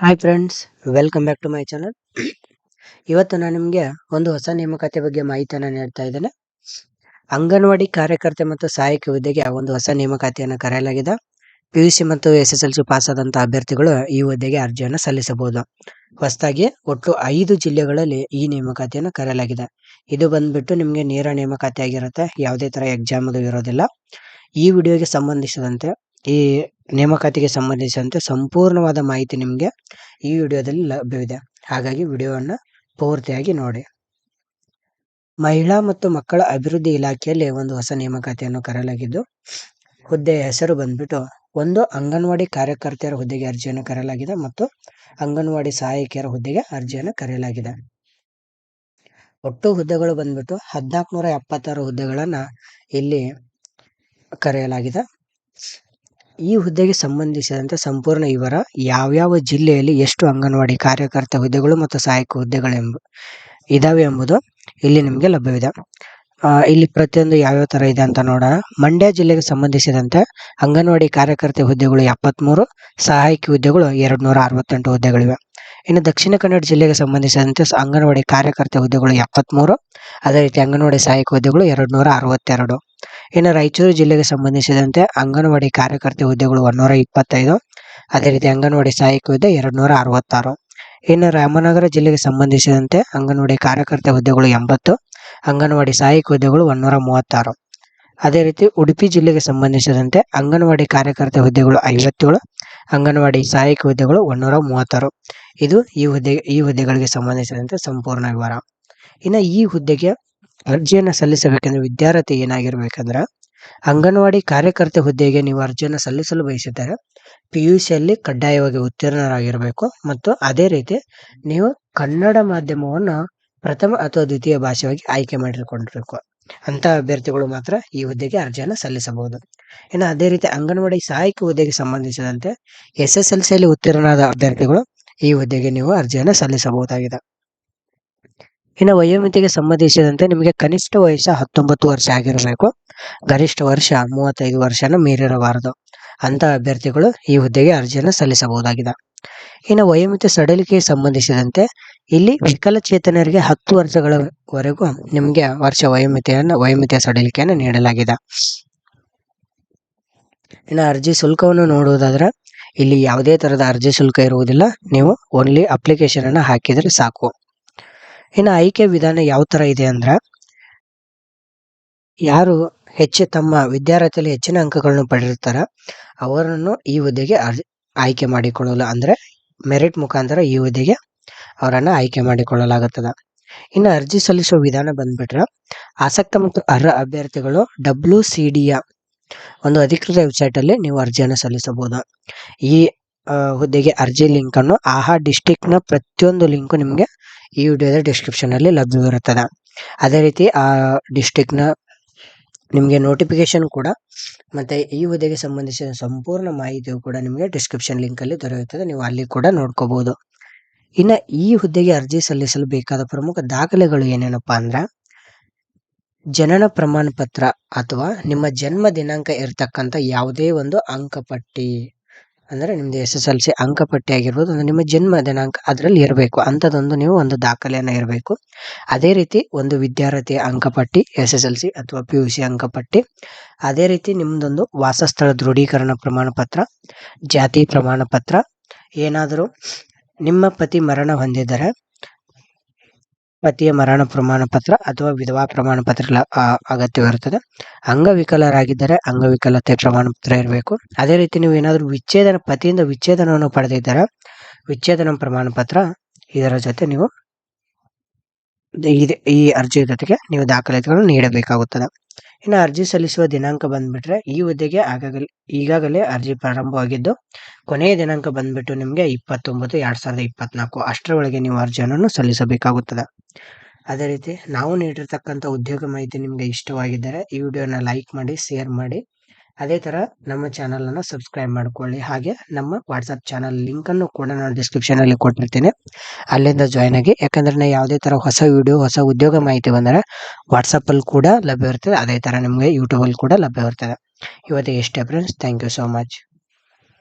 Hi friends welcome back to my channel ಇವತ್ತು ನಾನು ನಿಮಗೆ ಒಂದು ಹೊಸ ನೇಮಕಾತಿ ಬಗ್ಗೆ ಮಾಹಿತಿಯನ್ನು ನೀಡ್ತಾ ಇದ್ದೇನೆ. ಅಂಗನವಾಡಿ ಕಾರ್ಯಕರ್ತೆ ಮತ್ತು ಸಹಾಯಕ ಹುದ್ದೆಗೆ ಒಂದು ಹೊಸ ನೇಮಕಾತಿಯನ್ನು ಕರೆಯಲಾಗಿದೆ. ಪಿ ಯು ಸಿ ಮತ್ತು S S L C pass ಆದಂತಹ ಅಭ್ಯರ್ಥಿಗಳು ಈ ಹುದ್ದೆಗೆ ಅರ್ಜಿಯನ್ನು ಸಲ್ಲಿಸಬಹುದು. ಹೊಸದಾಗಿ ಒಟ್ಟು ಐದು ಜಿಲ್ಲೆಗಳಲ್ಲಿ ಈ ನೇಮಕಾತಿಯನ್ನು ಕರೆಯಲಾಗಿದೆ. ಇದು ಬಂದ್ಬಿಟ್ಟು ನಿಮಗೆ ನೇರ ನೇಮಕಾತಿ ಆಗಿರುತ್ತೆ ಯಾವುದೇ ತರ ಎಕ್ಸಾಮ್ ಅದು ಇರೋದಿಲ್ಲ. ಈ ವಿಡಿಯೋಗೆ ಸಂಬಂಧಿಸಿದಂತೆ ಈ ನೇಮಕಾತಿಗೆ ಸಂಬಂಧಿಸಿದಂತೆ ಸಂಪೂರ್ಣವಾದ ಮಾಹಿತಿ ನಿಮಗೆ ಈ ವಿಡಿಯೋದಲ್ಲಿ ಲಭ್ಯವಿದೆ. ಹಾಗಾಗಿ ವಿಡಿಯೋವನ್ನು ಪೂರ್ತಿಯಾಗಿ ನೋಡಿ. ಮಹಿಳಾ ಮತ್ತು ಮಕ್ಕಳ ಅಭಿವೃದ್ಧಿ ಇಲಾಖೆಯಲ್ಲಿ ಒಂದು ಹೊಸ ನೇಮಕಾತಿಯನ್ನು ಕರೆಯಲಾಗಿದ್ದು ಹುದ್ದೆಯ ಹೆಸರು ಬಂದ್ಬಿಟ್ಟು ಒಂದು ಅಂಗನವಾಡಿ ಕಾರ್ಯಕರ್ತೆಯರ ಹುದ್ದೆಗೆ ಅರ್ಜಿಯನ್ನು ಕರೆಯಲಾಗಿದೆ ಮತ್ತು ಅಂಗನವಾಡಿ ಸಹಾಯಕಿಯರ ಹುದ್ದೆಗೆ ಅರ್ಜಿಯನ್ನು ಕರೆಯಲಾಗಿದೆ. ಒಟ್ಟು ಹುದ್ದೆಗಳು ಬಂದ್ಬಿಟ್ಟು ಹದಿನಾಲ್ಕು ನೂರ ಎಪ್ಪತ್ತಾರು ಹುದ್ದೆಗಳನ್ನು ಇಲ್ಲಿ ಕರೆಯಲಾಗಿದೆ. ಈ ಹುದ್ದೆಗೆ ಸಂಬಂಧಿಸಿದಂತೆ ಸಂಪೂರ್ಣ ವಿವರ ಯಾವ್ಯಾವ ಜಿಲ್ಲೆಯಲ್ಲಿ ಎಷ್ಟು ಅಂಗನವಾಡಿ ಕಾರ್ಯಕರ್ತ ಹುದ್ದೆಗಳು ಮತ್ತು ಸಹಾಯಕ ಹುದ್ದೆಗಳು ಎಂಬ ಇದಾವೆ ಎಂಬುದು ಇಲ್ಲಿ ನಿಮಗೆ ಲಭ್ಯವಿದೆ. ಇಲ್ಲಿ ಪ್ರತಿಯೊಂದು ಯಾವ್ಯಾವ ತರ ಇದೆ ಅಂತ ನೋಡೋಣ. ಮಂಡ್ಯ ಜಿಲ್ಲೆಗೆ ಸಂಬಂಧಿಸಿದಂತೆ ಅಂಗನವಾಡಿ ಕಾರ್ಯಕರ್ತೆ ಹುದ್ದೆಗಳು ಎಪ್ಪತ್ತ್ಮೂರು ಸಹಾಯಕಿ ಹುದ್ದೆಗಳು ಎರಡು ನೂರ ಅರವತ್ತೆಂಟು ಹುದ್ದೆಗಳಿವೆ. ಇನ್ನು ದಕ್ಷಿಣ ಕನ್ನಡ ಜಿಲ್ಲೆಗೆ ಸಂಬಂಧಿಸಿದಂತೆ ಅಂಗನವಾಡಿ ಕಾರ್ಯಕರ್ತೆ ಹುದ್ದೆಗಳು ಎಪ್ಪತ್ಮೂರು, ಅದೇ ರೀತಿ ಅಂಗನವಾಡಿ ಸಹಾಯಕ ಹುದ್ದೆಗಳು ಎರಡ್ ನೂರ ಅರವತ್ತೆರಡು ಇನ್ನು ರಾಯಚೂರು ಜಿಲ್ಲೆಗೆ ಸಂಬಂಧಿಸಿದಂತೆ ಅಂಗನವಾಡಿ ಕಾರ್ಯಕರ್ತೆ ಹುದ್ದೆಗಳು ಒಂದೂರ ಇಪ್ಪತ್ತೈದು. ಅದೇ ರೀತಿ ಅಂಗನವಾಡಿ ಸಹಾಯಕ ಹುದ್ದೆ ಎರಡುನೂರ ಅರವತ್ತಾರು. ಇನ್ನು ರಾಮನಗರ ಜಿಲ್ಲೆಗೆ ಸಂಬಂಧಿಸಿದಂತೆ ಅಂಗನವಾಡಿ ಕಾರ್ಯಕರ್ತೆ ಹುದ್ದೆಗಳು ಎಂಬತ್ತು. ಅಂಗನವಾಡಿ ಸಹಾಯಕ ಹುದ್ದೆಗಳು ಒಂದೂರ ಮೂವತ್ತಾರು. ಅದೇ ರೀತಿ ಉಡುಪಿ ಜಿಲ್ಲೆಗೆ ಸಂಬಂಧಿಸಿದಂತೆ ಅಂಗನವಾಡಿ ಕಾರ್ಯಕರ್ತೆ ಹುದ್ದೆಗಳು ಐವತ್ತೇಳು. ಅಂಗನವಾಡಿ ಸಹಾಯಕ ಹುದ್ದೆಗಳು ಒಂದೂರ ಮೂವತ್ತಾರು. ಇದು ಈ ಹುದ್ದೆ, ಈ ಹುದ್ದೆಗಳಿಗೆ ಸಂಬಂಧಿಸಿದಂತೆ ಸಂಪೂರ್ಣ ವಿವರ. ಇನ್ನು ಈ ಹುದ್ದೆಗೆ ಅರ್ಜಿಯನ್ನು ಸಲ್ಲಿಸಬೇಕಂದ್ರೆ ವಿದ್ಯಾರ್ಥಿ ಏನಾಗಿರ್ಬೇಕಂದ್ರೆ ಅಂಗನವಾಡಿ ಕಾರ್ಯಕರ್ತೆ ಹುದ್ದೆಗೆ ನೀವು ಅರ್ಜಿಯನ್ನು ಸಲ್ಲಿಸಲು ಬಯಸಿದ್ದರೆ ಪಿ ಯು ಸಿಯಲ್ಲಿ ಕಡ್ಡಾಯವಾಗಿ ಉತ್ತೀರ್ಣರಾಗಿರಬೇಕು ಮತ್ತು ಅದೇ ರೀತಿ ನೀವು ಕನ್ನಡ ಮಾಧ್ಯಮವನ್ನು ಪ್ರಥಮ ಅಥವಾ ದ್ವಿತೀಯ ಭಾಷೆಯಾಗಿ ಆಯ್ಕೆ ಮಾಡಿಕೊಂಡಿರಬೇಕು. ಅಂತ ಅಭ್ಯರ್ಥಿಗಳು ಮಾತ್ರ ಈ ಹುದ್ದೆಗೆ ಅರ್ಜಿಯನ್ನು ಸಲ್ಲಿಸಬಹುದು. ಇನ್ನು ಅದೇ ರೀತಿ ಅಂಗನವಾಡಿ ಸಹಾಯಕ ಹುದ್ದೆಗೆ ಸಂಬಂಧಿಸಿದಂತೆ ಎಸ್ ಎಸ್ ಎಲ್ ಸಿಯಲ್ಲಿ ಉತ್ತೀರ್ಣರಾದ ಅಭ್ಯರ್ಥಿಗಳು ಈ ಹುದ್ದೆಗೆ ನೀವು ಅರ್ಜಿಯನ್ನು ಸಲ್ಲಿಸಬಹುದಾಗಿದೆ. ಇನ್ನು ವಯೋಮಿತಿಗೆ ಸಂಬಂಧಿಸಿದಂತೆ ನಿಮಗೆ ಕನಿಷ್ಠ ವಯಸ್ಸು ಹತ್ತೊಂಬತ್ತು ವರ್ಷ ಆಗಿರಬೇಕು. ಗರಿಷ್ಠ ವರ್ಷ ಮೂವತ್ತೈದು ವರ್ಷನ ಮೀರಿರಬಾರದು. ಅಂತ ಅಭ್ಯರ್ಥಿಗಳು ಈ ಹುದ್ದೆಗೆ ಅರ್ಜಿಯನ್ನು ಸಲ್ಲಿಸಬಹುದಾಗಿದೆ. ಇನ್ನು ವಯೋಮಿತಿ ಸಡಿಲಿಕೆಗೆ ಸಂಬಂಧಿಸಿದಂತೆ ಇಲ್ಲಿ ವಿಕಲಚೇತನರಿಗೆ ಹತ್ತು ವರ್ಷಗಳವರೆಗೂ ನಿಮಗೆ ವರ್ಷ ವಯೋಮಿತಿಯನ್ನು, ವಯೋಮಿತಿಯ ಸಡಿಲಿಕೆಯನ್ನು ನೀಡಲಾಗಿದೆ. ಇನ್ನು ಅರ್ಜಿ ಶುಲ್ಕವನ್ನು ನೋಡುವುದಾದ್ರೆ ಇಲ್ಲಿ ಯಾವುದೇ ತರಹದ ಅರ್ಜಿ ಶುಲ್ಕ ಇರುವುದಿಲ್ಲ. ನೀವು ಓನ್ಲಿ ಅಪ್ಲಿಕೇಶನ್ ಅನ್ನು ಹಾಕಿದ್ರೆ ಸಾಕು. ಇನ್ನು ಆಯ್ಕೆ ವಿಧಾನ ಯಾವ ಥರ ಇದೆ ಅಂದ್ರೆ, ಯಾರು ಹೆಚ್ಚು ತಮ್ಮ ವಿದ್ಯಾರ್ಥಿಯಲ್ಲಿ ಹೆಚ್ಚಿನ ಅಂಕಗಳನ್ನು ಪಡೆದಿರ್ತಾರ ಅವರನ್ನು ಈ ಹುದ್ದೆಗೆ ಆಯ್ಕೆ ಮಾಡಿಕೊಳ್ಳಲು ಅಂದ್ರೆ ಮೆರಿಟ್ ಮುಖಾಂತರ ಈ ಹುದ್ದೆಗೆ ಅವರನ್ನು ಆಯ್ಕೆ ಮಾಡಿಕೊಳ್ಳಲಾಗುತ್ತದೆ. ಇನ್ನು ಅರ್ಜಿ ಸಲ್ಲಿಸುವ ವಿಧಾನ ಬಂದ್ಬಿಟ್ರೆ, ಆಸಕ್ತ ಮತ್ತು ಅರ್ಹ ಅಭ್ಯರ್ಥಿಗಳು ಡಬ್ಲ್ಯೂ ಸಿ ಡಿಯ ಒಂದು ಅಧಿಕೃತ ವೆಬ್ಸೈಟ್ ಅಲ್ಲಿ ನೀವು ಅರ್ಜಿಯನ್ನು ಸಲ್ಲಿಸಬಹುದು. ಈ ಹುದ್ದೆಗೆ ಅರ್ಜಿ ಲಿಂಕ್ ಅನ್ನು ಆಹಾ ಡಿಸ್ಟಿಕ್ನ ಪ್ರತಿಯೊಂದು ಲಿಂಕ್ ನಿಮಗೆ ಈ ವಿಡಿಯೋದ ಡಿಸ್ಕ್ರಿಪ್ಷನ್ನಲ್ಲಿ ಲಭ್ಯವಿರುತ್ತದೆ ಅದೇ ರೀತಿ ಆ ಡಿಸ್ಟಿಕ್ನ ನಿಮಗೆ ನೋಟಿಫಿಕೇಶನ್ ಕೂಡ ಮತ್ತು ಈ ಹುದ್ದೆಗೆ ಸಂಬಂಧಿಸಿದ ಸಂಪೂರ್ಣ ಮಾಹಿತಿಯು ಕೂಡ ನಿಮಗೆ ಡಿಸ್ಕ್ರಿಪ್ಷನ್ ಲಿಂಕಲ್ಲಿ ದೊರೆಯುತ್ತದೆ. ನೀವು ಅಲ್ಲಿ ಕೂಡ ನೋಡ್ಕೋಬೋದು. ಇನ್ನು ಈ ಹುದ್ದೆಗೆ ಅರ್ಜಿ ಸಲ್ಲಿಸಲು ಬೇಕಾದ ಪ್ರಮುಖ ದಾಖಲೆಗಳು ಏನೇನಪ್ಪ ಅಂದ್ರೆ, ಜನನ ಪ್ರಮಾಣ ಪತ್ರ ಅಥವಾ ನಿಮ್ಮ ಜನ್ಮ ದಿನಾಂಕ ಇರತಕ್ಕಂಥ ಯಾವುದೇ ಒಂದು ಅಂಕಪಟ್ಟಿ. ಅಂದ್ರೆ ನಿಮ್ಮದು ಎಸ್ ಎಸ್ ಎಲ್ ಸಿ ಅಂಕಪಟ್ಟಿ ಆಗಿರ್ಬೋದು, ಅಂದರೆ ನಿಮ್ಮ ಜನ್ಮ ದಿನಾಂಕ ಅದರಲ್ಲಿ ಇರಬೇಕು. ಅಂಥದ್ದೊಂದು ನೀವು ಒಂದು ದಾಖಲೆಯನ್ನು ಇರಬೇಕು. ಅದೇ ರೀತಿ ಒಂದು ವಿದ್ಯಾರ್ಥಿ ಅಂಕಪಟ್ಟಿ, ಎಸ್ ಎಸ್ ಎಲ್ ಸಿ ಅಥವಾ ಪಿ ಯು ಸಿ ಅಂಕಪಟ್ಟಿ. ಅದೇ ರೀತಿ ನಿಮ್ಮದೊಂದು ವಾಸಸ್ಥಳ ದೃಢೀಕರಣ ಪ್ರಮಾಣ ಪತ್ರ ಜಾತಿ ಪ್ರಮಾಣ ಪತ್ರ ಏನಾದರೂ ನಿಮ್ಮ ಪತಿ ಮರಣ ಹೊಂದಿದರೆ ಪತಿಯ ಮರಣ ಪ್ರಮಾಣ ಪತ್ರ ಅಥವಾ ವಿಧವಾ ಪ್ರಮಾಣ ಪತ್ರ ಅಗತ್ಯವಿರುತ್ತದೆ ಅಂಗವಿಕಲರಾಗಿದ್ದರೆ ಅಂಗವಿಕಲತೆ ಪ್ರಮಾಣ ಪತ್ರ ಇರಬೇಕು. ಅದೇ ರೀತಿ ನೀವು ಏನಾದರೂ ವಿಚ್ಛೇದನ, ಪತಿಯಿಂದ ವಿಚ್ಛೇದನವನ್ನು ಪಡೆದಿದ್ದರೆ ವಿಚ್ಛೇದನ ಪ್ರಮಾಣ ಪತ್ರ ಇದರ ಜೊತೆ ನೀವು ಈ ಅರ್ಜಿ ಜೊತೆಗೆ ನೀವು ದಾಖಲಾತಿಗಳನ್ನು ನೀಡಬೇಕಾಗುತ್ತದೆ. ಇನ್ನು ಅರ್ಜಿ ಸಲ್ಲಿಸುವ ದಿನಾಂಕ ಬಂದ್ಬಿಟ್ರೆ ಈ ಹುದ್ದೆಗೆ ಆಗಾಗಲೇ, ಈಗಾಗಲೇ ಅರ್ಜಿ ಪ್ರಾರಂಭವಾಗಿದ್ದು, ಕೊನೆಯ ದಿನಾಂಕ ಬಂದ್ಬಿಟ್ಟು ನಿಮಗೆ ಇಪ್ಪತ್ತೊಂಬತ್ತು ಎರಡು ಸಾವಿರದ ಇಪ್ಪತ್ನಾಲ್ಕು ಅಷ್ಟರೊಳಗೆ ನೀವು ಅರ್ಜಿಯನ್ನು ಸಲ್ಲಿಸಬೇಕಾಗುತ್ತದೆ. ಅದೇ ರೀತಿ ನಾವು ನೀಡಿರ್ತಕ್ಕಂಥ ಉದ್ಯೋಗ ಮಾಹಿತಿ ನಿಮಗೆ ಇಷ್ಟವಾಗಿದ್ದರೆ ಈ ವಿಡಿಯೋನ ಲೈಕ್ ಮಾಡಿ, ಶೇರ್ ಮಾಡಿ. ಅದೇ ತರ ನಮ್ಮ ಚಾನಲ್ ಅನ್ನು ಸಬ್ಸ್ಕ್ರೈಬ್ ಮಾಡ್ಕೊಳ್ಳಿ. ಹಾಗೆ ನಮ್ಮ ವಾಟ್ಸ್ಆಪ್ ಚಾನಲ್ ಲಿಂಕ್ ಅನ್ನು ಕೂಡ ನಾನು ಡಿಸ್ಕ್ರಿಪ್ಷನ್ ಅಲ್ಲಿ ಕೊಟ್ಟಿರ್ತೀನಿ. ಅಲ್ಲಿಂದ ಜಾಯ್ನ್ ಆಗಿ, ಯಾಕಂದ್ರೆ ನಾ ಯಾವುದೇ ತರ ಹೊಸ ವಿಡಿಯೋ ಹೊಸ ಉದ್ಯೋಗ ಮಾಹಿತಿ ಬಂದರೆ ವಾಟ್ಸಪ್ ಅಲ್ಲಿ ಕೂಡ ಲಭ್ಯ ಇರ್ತದೆ. ಅದೇ ತರ ನಿಮಗೆ ಯೂಟ್ಯೂಬ್ ಅಲ್ಲಿ ಕೂಡ ಲಭ್ಯ ಇರ್ತದೆ. ಇವತ್ತಿಗೆ ಇಷ್ಟೇ friends thank you so much